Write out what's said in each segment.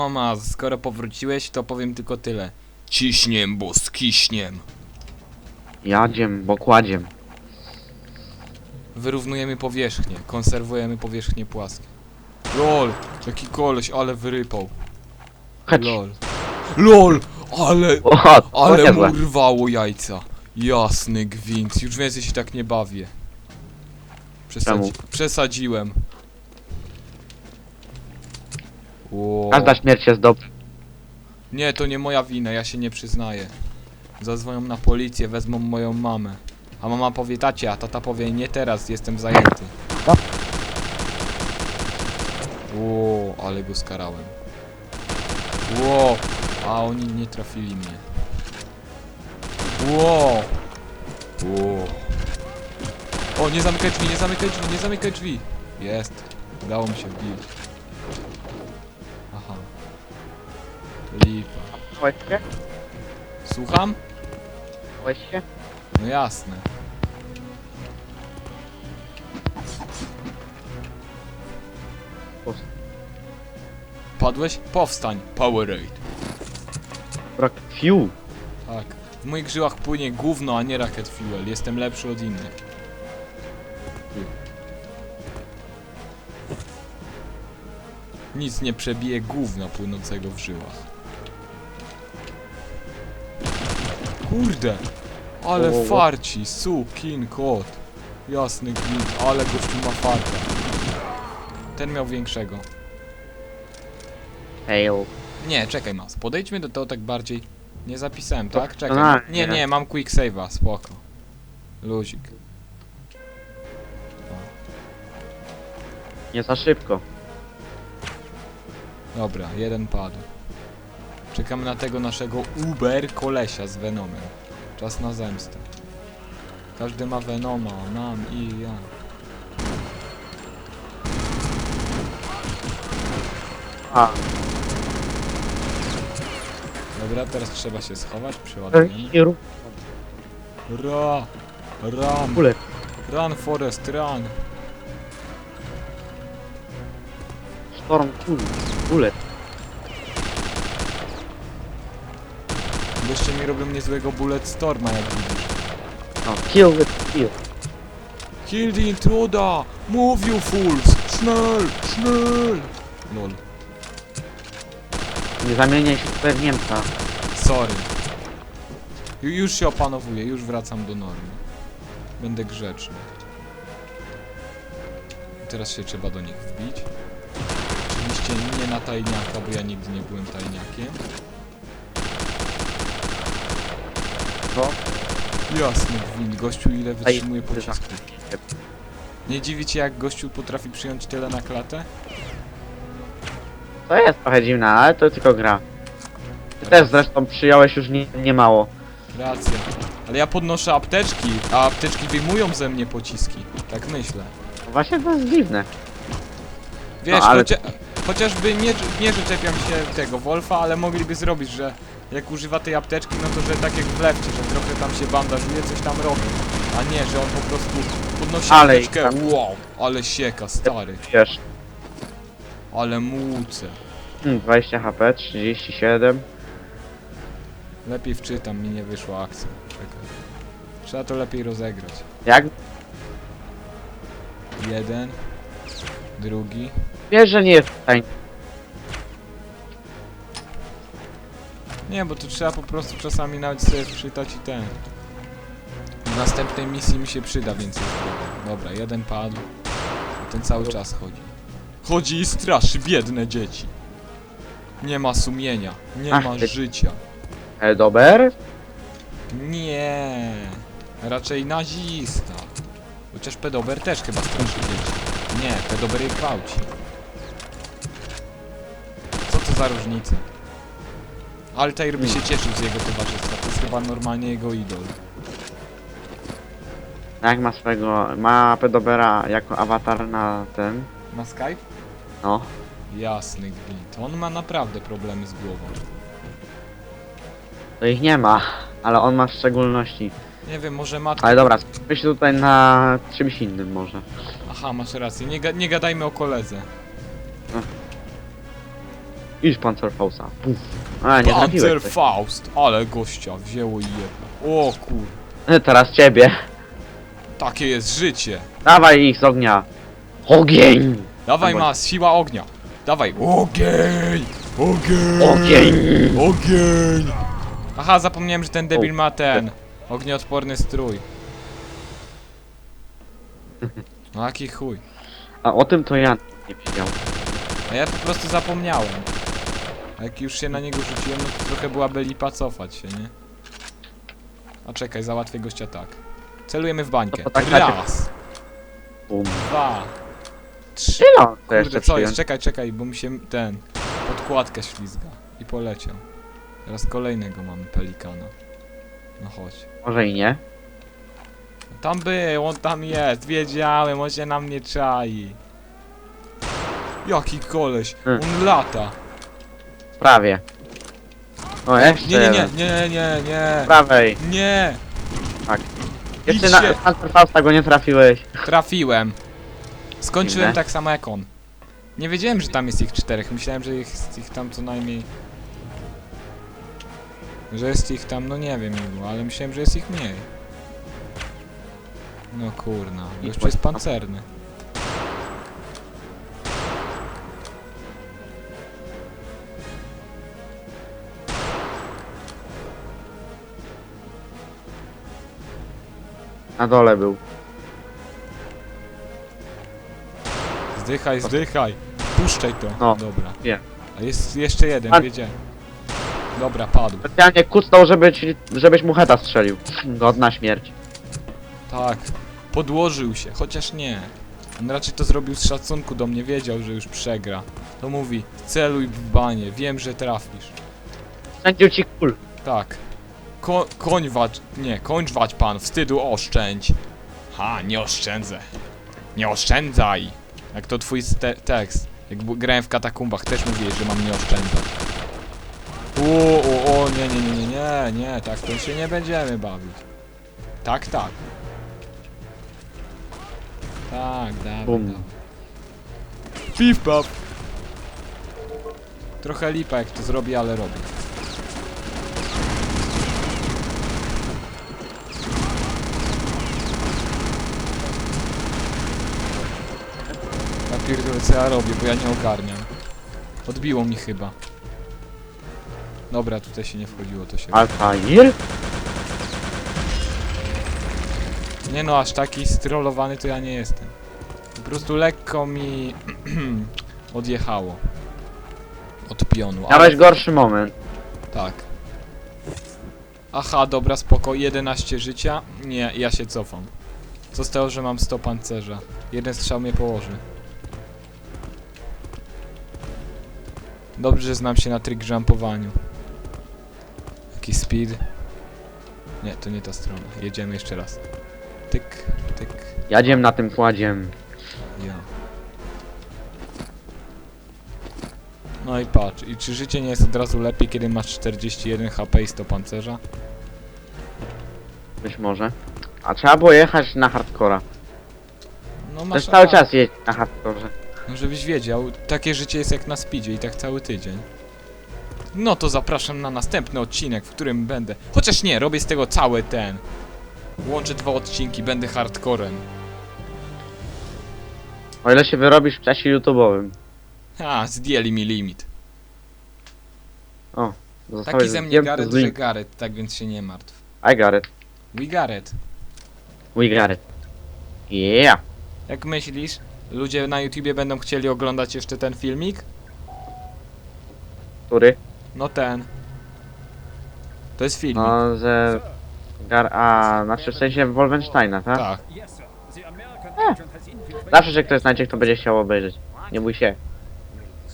Mama, skoro powróciłeś, to powiem tylko tyle. Ciśniem, bo skiśniem. Jadziem, bo kładziem. Wyrównujemy powierzchnię, konserwujemy powierzchnię płaskie. LOL, jaki koleś, ale wyrypał. Chodź. LOL. LOL, ale, O, ale mu rwało jajca. Jasny gwint, już więcej się tak nie bawię. Przesadzi Czemu? przesadziłem. Ło. Każda śmierć jest dobra. Nie, to nie moja wina, ja się nie przyznaję. Zadzwonią na policję, wezmą moją mamę. A mama powie tacie, a tata powie nie teraz, jestem zajęty. Ło, ale go skarałem. Ło, a oni nie trafili mnie. Ło. Ło. O, nie zamykaj drzwi, nie zamykaj drzwi, nie zamykaj drzwi. Jest. Udało mi się wbić. Chłeś się? Słucham? Chłeś się? No jasne. Pust. Padłeś? Powstań. Powerade. Brak fiu. Tak. W moich żyłach płynie gówno, a nie rocket fuel. Jestem lepszy od innych. Nic nie przebije gówna płynącego w żyłach. Kurde! Ale o. farci, su, kin, kot. Jasny gwint, ale gościu ma farta. Ten miał większego. Hail. Nie, czekaj mas, podejdźmy do tego tak bardziej. Nie zapisałem, tak? Czekaj. Nie, nie, mam quick save'a, spoko. Luzik. Nie za szybko. Dobra, jeden padł. Czekamy na tego naszego Uber kolesia z Venomem. Czas na zemstę. Każdy ma Venoma, nam i ja. A, Dobra, teraz trzeba się schować, i rób Ra! Run! Run Forest, run! Storm kul. Kulek. Goście mi robią niezłego bullet storma, jak widzisz. No, kill with kill. Kill the intruder! Move you fools! Schnell! Schnell! Lol. Nie zamieniaj się w Niemca. Sorry. Ju- Już się opanowuję, już wracam do normy. Będę grzeczny. Teraz się trzeba do nich wbić. Oczywiście nie na tajniaka, bo ja nigdy nie byłem tajniakiem. Co? Jasny gwint, gościu ile wytrzymuje Ej, pocisków. Nie dziwi cię jak gościu potrafi przyjąć tyle na klatę? To jest trochę dziwne, ale to tylko gra. Ty też zresztą przyjąłeś już nie, nie mało. Racja. Ale ja podnoszę apteczki, a apteczki wyjmują ze mnie pociski. Tak myślę. No Właśnie to jest dziwne. Wiesz, No, ale- chocia chociażby nie, nie, że czepiam się tego Wolfa, ale mogliby zrobić, że jak używa tej apteczki, no to że tak jak w lewcie, że trochę tam się bandażuje, coś tam robi. A nie, że on po prostu podnosi Ale apteczkę, tam- wow, ale sieka, stary, Wiesz. ale muce. Hmm, 20 HP, 37. Lepiej wczytam, mi nie wyszła akcja. Czekaj. Trzeba to lepiej rozegrać. Jak? Jeden, drugi. Wiesz, że nie jest tań. Nie, bo to trzeba po prostu czasami nawet sobie wczytać i ten. W następnej misji mi się przyda więcej zdrowia. Dobra, jeden padł. Ten cały czas chodzi. Chodzi i straszy biedne dzieci. Nie ma sumienia, nie Ach, ma ty- życia. E, dober? Nie, raczej nazista. Chociaż pedober też chyba straszy dzieci. Nie, pedober je gwałci. Co to za różnica? Altair by się cieszył z jego towarzystwa, to jest chyba normalnie jego idol. Jak ma swego. Ma pedobera jako awatar na ten. Na Skype? No. Jasny gwint. On ma naprawdę problemy z głową. To ich nie ma, ale on ma w szczególności. Nie wiem, może matka... Ale dobra, skupmy się tutaj na czymś innym może. Aha, masz rację, nie, ga nie gadajmy o koledze. Iż Panzerfausta. Puf. A, nie trafiłeś. coś. Panzerfaust, ale gościa wzięło i jedno. O kur... E, Teraz ciebie. Takie jest życie. Dawaj ich z ognia. Ogień! Dawaj Dawaj. mas, siła ognia. Dawaj. Ogień! Ogień! Ogień! Ogień! Aha, zapomniałem, że ten debil ma ten. Ognioodporny strój. No jaki chuj. A o tym to ja nie wiedział. A ja po prostu zapomniałem. A jak już się na niego rzuciłem, no to trochę byłaby lipa cofać się, nie? A czekaj, załatwię gościa tak. Celujemy w bańkę. To po tak Raz, Bum. dwa, trzy. No, to Kurde, jeszcze co jest? przyjąć. Czekaj, czekaj, bo mi się ten podkładkę ślizga i poleciał. Teraz kolejnego mamy pelikana. No chodź. Może i nie. Tam był, on tam jest, wiedziałem, on się na mnie czai. Jaki koleś, Hmm. on lata. Prawie. O, jeszcze Nie, nie, nie, jeden. nie, nie, nie, prawej. nie, Jeszcze Idźcie. na Panzerfausta go nie trafiłeś. trafiłem. Skończyłem Dziwne. tak samo jak on. Nie wiedziałem, że tam jest ich czterech, myślałem, że jest ich tam co najmniej... Że jest ich tam, no nie wiem ilu, ale myślałem, że jest ich mniej. No kurna, gościu jest pancerny. Na dole był. Zdychaj, zdychaj! Puszczaj to! No, Dobra. wiem. A jest jeszcze jeden, Pan- wiedziałem. Dobra, padł. Specjalnie kucnął, żeby ci, żebyś mu heta strzelił. Godna śmierć. Tak. Podłożył się, chociaż nie. On raczej to zrobił z szacunku do mnie, wiedział, że już przegra. To mówi, celuj w banie, wiem, że trafisz. Sędził ci kul. Tak. Ko koń wać, nie, kończ wać pan, wstydu oszczędź. Ha, nie oszczędzę. Nie oszczędzaj. Jak to twój tekst. Jak grałem w katakumbach, też mówiłeś, że mam nie oszczędzać. O, o, o, nie, nie, nie, nie, nie, nie, tak to się nie będziemy bawić. Tak, tak. Tak, dawaj, Bum. dawaj. Pif paf. Trochę lipa jak to zrobi, ale robi. Pierdolę co ja robię, bo ja nie ogarniam. Odbiło mi chyba. Dobra, tutaj się nie wchodziło, to się... Altair? Nie no, aż taki strollowany to ja nie jestem. Po prostu lekko mi odjechało. Od pionu. ale- Miałeś gorszy moment. Tak. Aha, dobra, spoko. 11 życia. Nie, ja się cofam. Co z tego, że mam 100 pancerza? Jeden strzał mnie położy. Dobrze, że znam się na trick jumpowaniu. Jaki speed. Nie, to nie ta strona. Jedziemy jeszcze raz. Tyk, tyk, Jadziem na tym kładziem. ja. No i patrz, i czy życie nie jest od razu lepiej, kiedy masz 41 HP i 100 pancerza? Być może. A trzeba było jechać na hardcora. No Też cały czas jeździć na hardcorze. No żebyś wiedział, takie życie jest jak na speedzie i tak cały tydzień. No to zapraszam na następny odcinek, w którym będę... Chociaż nie, robię z tego cały ten. Łączę dwa odcinki, będę hardcorem. O ile się wyrobisz w czasie YouTube'owym. Ha, zdjęli mi limit. Zostałeś Taki ze mnie Gareth, że. Gareth, tak więc się nie martw. I got it. We Gareth. We got it. Yeah. Jak myślisz, ludzie na YouTubie będą chcieli oglądać jeszcze ten filmik? Który? No ten. To jest filmik. No, że... Gar... A, znaczy w sensie Wolfensteina, tak? Tak. Zawsze, że ktoś znajdzie, kto będzie chciał obejrzeć. Nie bój się.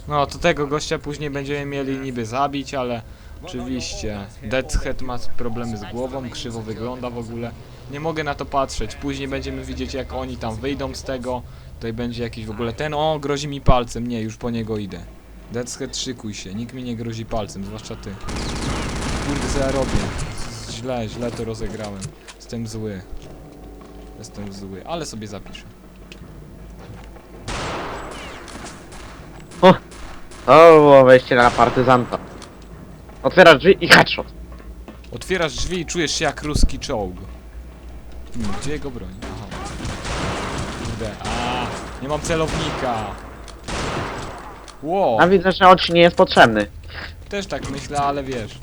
No, to tego gościa później będziemy mieli niby zabić, ale oczywiście Deathhead ma problemy z głową, krzywo wygląda w ogóle. Nie mogę na to patrzeć. Później będziemy widzieć jak oni tam wyjdą z tego. Tutaj będzie jakiś w ogóle ten, o, grozi mi palcem. Nie, już po niego idę. Deathhead, szykuj się. Nikt mi nie grozi palcem, zwłaszcza ty. Kurde, co ja robię? Źle, źle to rozegrałem. Jestem zły. Jestem zły, ale sobie zapiszę. To było wejście na partyzanta. Otwierasz drzwi i headshot. Otwierasz drzwi i czujesz się jak ruski czołg. Hmm, gdzie jego broń? Nie mam celownika. Ło, A widzę, że on ci nie jest potrzebny. też tak myślę, ale wiesz.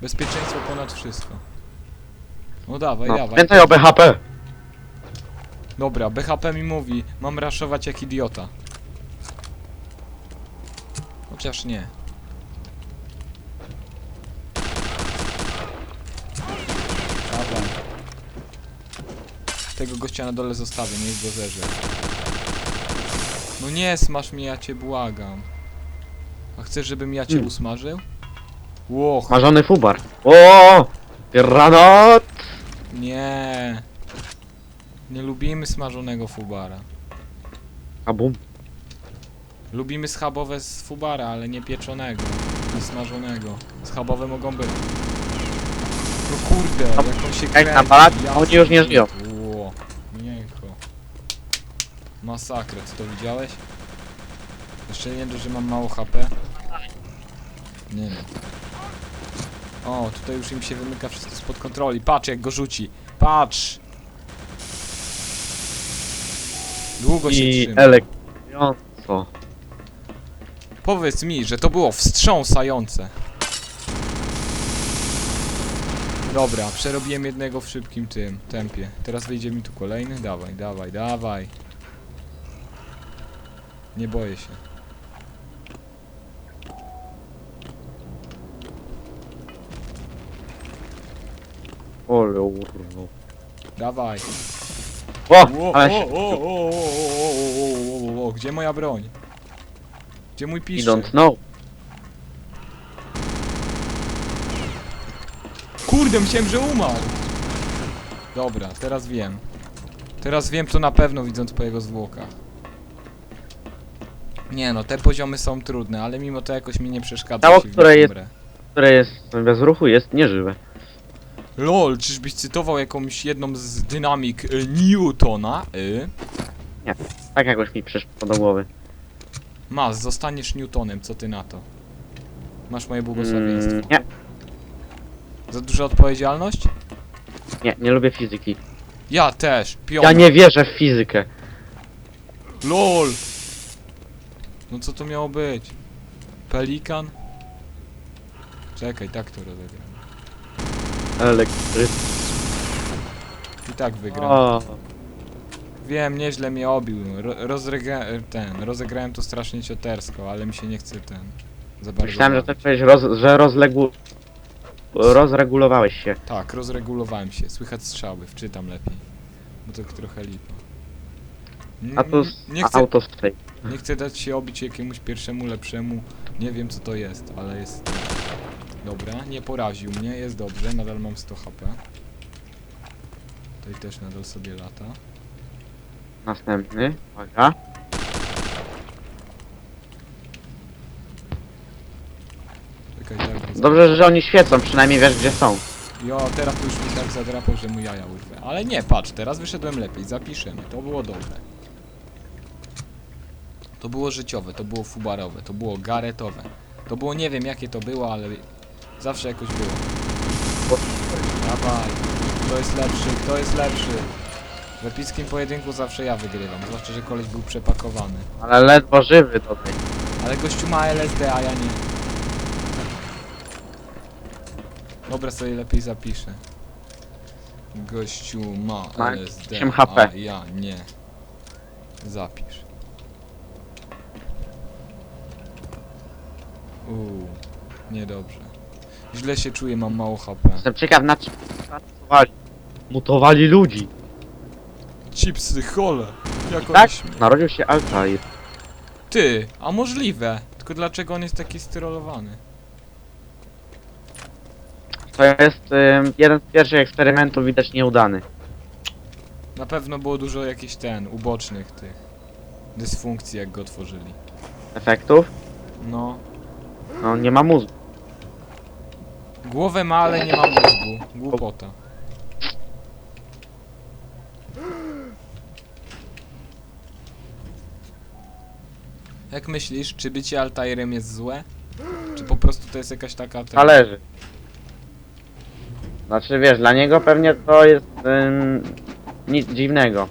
Bezpieczeństwo ponad wszystko. No dawaj, No, dawaj. pamiętaj o BHP. Dobra, BHP mi mówi, mam raszować jak idiota. Chociaż nie. Dawaj. Tego gościa na dole zostawię, niech go zerze. No nie smaż mnie, ja cię błagam. A chcesz, żebym ja cię Hmm. usmażył? Ło, ch- Marzony fubar. O! Granat! nie. Nie lubimy smażonego fubara. A bum. Lubimy schabowe z fubara, ale nie pieczonego, nie smażonego. Schabowe mogą być. No kurde, jak on się kręci. na balak, oni już nie żyją. Masakra, co to widziałeś? Jeszcze nie dość, że mam mało HP. Nie wiem. O, tutaj już im się wymyka wszystko spod kontroli. Patrz jak go rzuci. Patrz! Długo się I trzyma. Powiedz mi, że to było wstrząsające. Dobra, przerobiłem jednego w szybkim tym tempie. Teraz wyjdzie mi tu kolejny. Dawaj, dawaj, dawaj. Nie boję się. Ole. Dawaj. O, O, gdzie moja broń? Gdzie mój You piszczel? don't know. Kurde, myślałem, że umarł! Dobra, teraz wiem. Teraz wiem to na pewno widząc po jego zwłokach. Nie no, te poziomy są trudne, ale mimo to jakoś mi nie przeszkadza. Ciało, które jest-. Które jest bez ruchu, jest nieżywe. LOL, czyżbyś cytował jakąś jedną z dynamik y, Newtona? Y? Tak jakoś mi przyszło do głowy. Mas, zostaniesz Newtonem, co ty na to? Masz moje błogosławieństwo. Mm, nie, Za duża odpowiedzialność? nie, nie lubię fizyki. Ja też, pion. Ja nie wierzę w fizykę. LOL! No co to miało być? Pelikan? Czekaj, tak to rozegram. Elektry... I tak wygram. O, Wiem, nieźle mnie obił. Ro rozregra ten, rozegrałem to strasznie ciotersko, ale mi się nie chce ten. Za bardzo myślałem, że bawić. to powiedzieć, roz, że rozległ... Rozregulowałeś się. Tak, rozregulowałem się. Słychać strzały, wczytam lepiej. Bo to trochę lipa. A to z nie, chcę, nie chcę dać się obić jakiemuś pierwszemu, lepszemu. Nie wiem co to jest, ale jest... Dobra, nie poraził mnie, jest dobrze, nadal mam 100 HP. Tutaj też nadal sobie lata. Następny. Uwaga. Czekaj, tak. Dobrze, że oni świecą, przynajmniej wiesz gdzie są. Jo, teraz już mi tak zadrapał, że mu jaja urwę. Ale nie, patrz, teraz wyszedłem lepiej, zapiszemy. To było dobre. To było życiowe, to było fubarowe, to było garetowe. To było, nie wiem jakie to było, ale zawsze jakoś było. Dawaj, kto jest lepszy, kto jest lepszy. W epickim pojedynku zawsze ja wygrywam, zwłaszcza, że koleś był przepakowany. Ale ledwo żywy tutaj. Ale gościu ma LSD, a ja nie. Dobra, sobie lepiej zapiszę. Gościu ma Ma LSD, 8 HP. a ja nie. Zapisz. Uuu, niedobrze. Źle się czuję, mam mało HP. Jestem ciekaw na czym pracowali. Mutowali ludzi. Chipsy, chole! Jak Tak? Narodził się Altair. Ty, a możliwe. Tylko dlaczego on jest taki styrolowany? To jest ym, jeden z pierwszych eksperymentów widać nieudany. Na pewno było dużo jakichś ten, ubocznych tych dysfunkcji jak go tworzyli. Efektów? No. No nie ma mózgu. Głowę ma, ale nie ma mózgu. Głupota. Jak myślisz, czy bycie Altairem jest złe? Czy po prostu to jest jakaś taka... Zależy. Znaczy wiesz, dla niego pewnie to jest ym, nic dziwnego.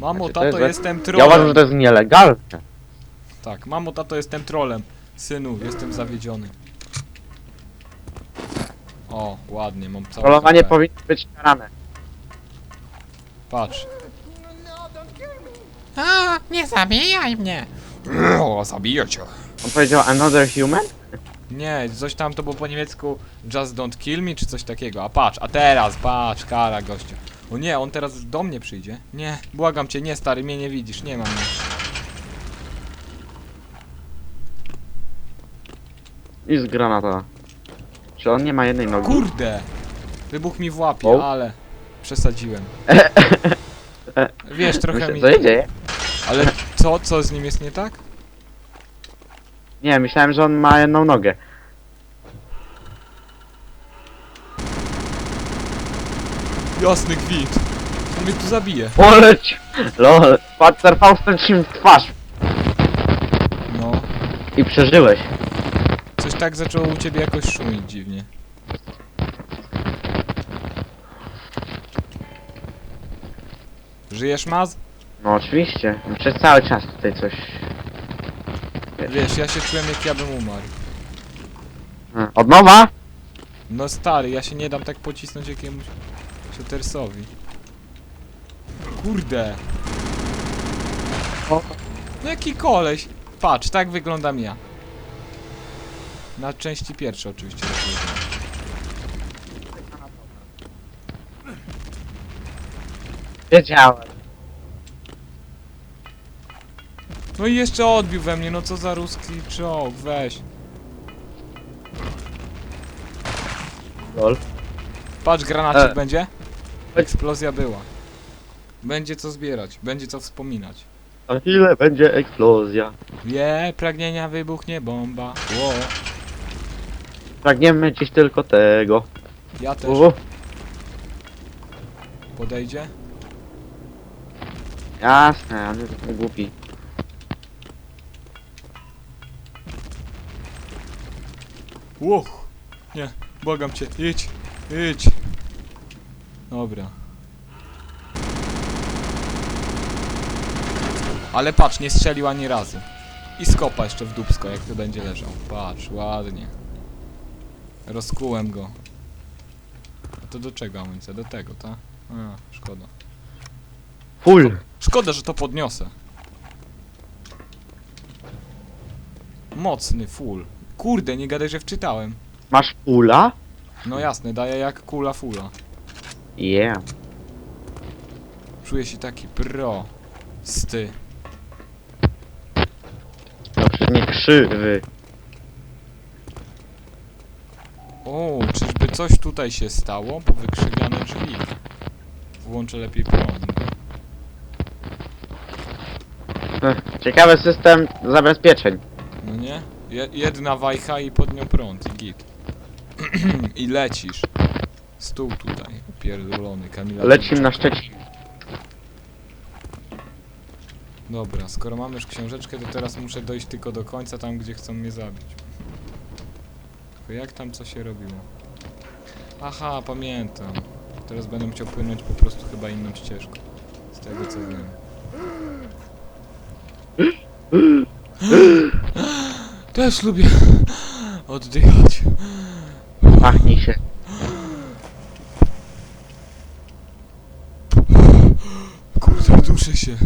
Mamo, Znaczy, to tato, jest- jestem Ja trolem. uważam, że to jest nielegalne. Tak, mamo, tato, jestem trolem. Synu, jestem zawiedziony. O, ładnie, mam całe Polowanie HP. powinno być karane. Patrz. A, nie zabijaj mnie! O, zabiję cię. On powiedział another human? Nie, coś tam to było po niemiecku Just don't kill me, czy coś takiego. A patrz, a teraz, patrz, kara gościa. O nie, on teraz do mnie przyjdzie. Nie, błagam cię, nie stary, mnie nie widzisz, nie mam mnie. I z granata. Czy on nie ma jednej nogi? Kurde! Wybuch mi w łapie, O. ale przesadziłem. Wiesz, trochę Myślę, mi... co się dzieje? Ale co, co z nim jest nie tak? Nie, myślałem, że on ma jedną nogę. Jasny gwint. On mnie tu zabije. Poleć! Lol, Panzer Faustem ci w twarz No. i przeżyłeś. Tak zaczęło u ciebie jakoś szumić dziwnie. Żyjesz, Maz? No oczywiście, przez cały czas tutaj coś... Wiesz, ja się czułem jak ja bym umarł. A, Od nowa? No stary, ja się nie dam tak pocisnąć jakiemuś shootersowi. Kurde. O. No jaki koleś. Patrz, tak wyglądam ja. Na części pierwszej oczywiście. rozumiem. Wiedziałem. No i jeszcze odbił we mnie, no co za ruski czołg, weź. Lol. Patrz, granacik E. będzie? Eksplozja była. Będzie co zbierać, będzie co wspominać. Za chwilę będzie eksplozja. Je, pragnienia wybuchnie bomba. Ło, Pragniemy dziś tylko tego. ja też. U, Podejdzie? jasne, on jest głupi. Łoch! Nie, błagam cię, idź, idź. Dobra. Ale patrz, nie strzelił ani razu. I skopa jeszcze w dupsko, jak tu będzie leżał. Patrz, ładnie. Rozkułem go. A to do czego amunicja? Do tego, tak? A, szkoda. Full. Szkoda, że to podniosę. Mocny, full. Kurde, nie gadaj, że wczytałem. Masz fulla? No jasne, daje jak kula fula. Yeah. Czuję się taki pro. Sty. No przecież nie krzywy. O, czyżby coś tutaj się stało? Bo wykrzywiane drzwi. Włączę lepiej prąd. Ech, Ciekawy system zabezpieczeń. No nie? Je jedna wajcha i pod nią prąd i git. I lecisz. Stół tutaj, pierdolony, Kamila. Lecimy na Szczecin. Dobra, skoro mamy już książeczkę, to teraz muszę dojść tylko do końca, tam gdzie chcą mnie zabić. Tylko jak tam co się robiło? Aha, pamiętam. Teraz będę chciał płynąć po prostu chyba inną ścieżką. Z tego co wiem. Też lubię oddychać. Machnij się. Kurde, duszę się.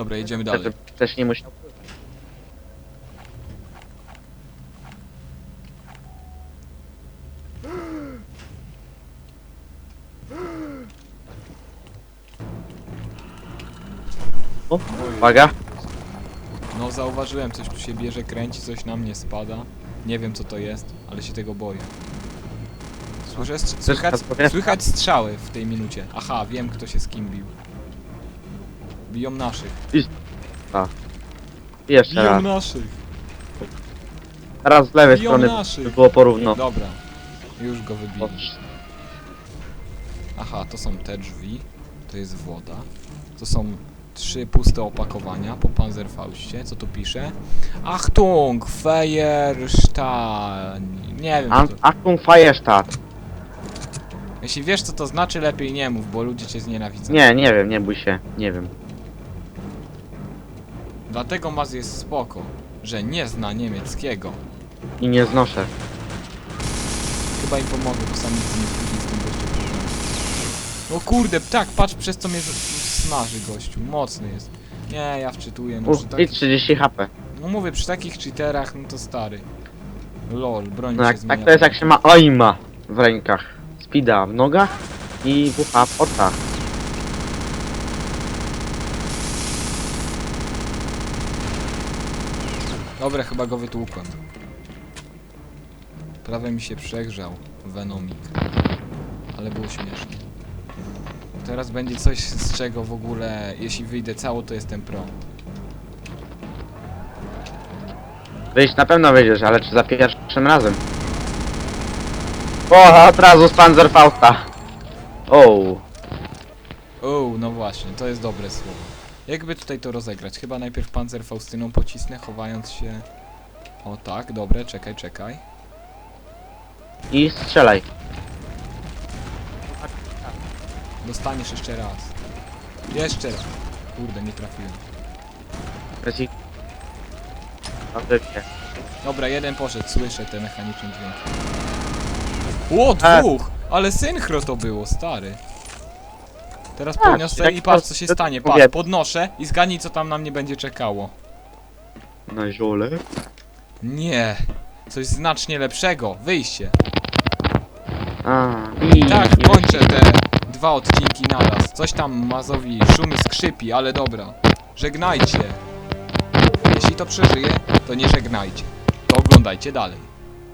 Dobra, jedziemy dalej. Też nie musiał. O, uwaga. No zauważyłem, coś tu się bierze, kręci, coś na mnie spada. Nie wiem co to jest, ale się tego boję. Słyszę, słychać, słychać strzały w tej minucie. Aha, wiem kto się z kim bił. Biją naszych. Jeszcze Biją raz. naszych. Teraz z lewej Biją strony naszych. by było porówno. Dobra. Już go wybili. Aha, to są te drzwi. To jest woda. To są trzy puste opakowania po Panzerfaustie. Co tu pisze? Achtung! Feierstein. Nie wiem. An- Co to... Achtung Feierstadt. Jeśli wiesz co to znaczy, lepiej nie mów, bo ludzie cię znienawidzą. Nie, nie wiem, nie bój się, nie wiem. Dlatego Maz jest spoko, że nie zna niemieckiego. I nie znoszę. Chyba im pomogę, bo sami nic nie później z tym gościem. O kurde, tak, patrz przez co mnie z- smaży gościu, mocny jest. Nie, ja wczytuję, no, Uf, przy i takich, 30 HP. no mówię, przy takich cheaterach, no to stary. Lol, broń No się jak, zmienia. tak to jest jak się ma OIMA w rękach. Speeda w nogach i WH w Dobra, chyba go wytłukłem. Prawie mi się przegrzał Venomik. Ale było śmiesznie. Teraz będzie coś z czego w ogóle, jeśli wyjdę cało, to jestem pro. Wyjść na pewno wyjdziesz, ale czy za pierwszym razem? O, od razu z Panzerfausta. O, O, no właśnie, to jest dobre słowo. Jakby tutaj to rozegrać? Chyba najpierw Panzer Faustyną pocisnę, chowając się... O tak, dobre, czekaj, czekaj. i strzelaj. Dostaniesz jeszcze raz. Jeszcze raz. Kurde, nie trafiłem. Oczywiście. Dobra, jeden poszedł, słyszę te mechaniczne dźwięki. O, A. dwóch! Ale synchro to było, stary. Teraz Tak, podniosę jak i patrz co się to stanie. mówię. Patrz, podnoszę i zgadnij co tam na mnie będzie czekało. Na ziole. Nie. Coś znacznie lepszego. Wyjście. A, i... Tak, kończę te dwa odcinki naraz. Coś tam Mazowi szumi, skrzypi, ale dobra. Żegnajcie. Jeśli to przeżyje, to nie żegnajcie. To oglądajcie dalej.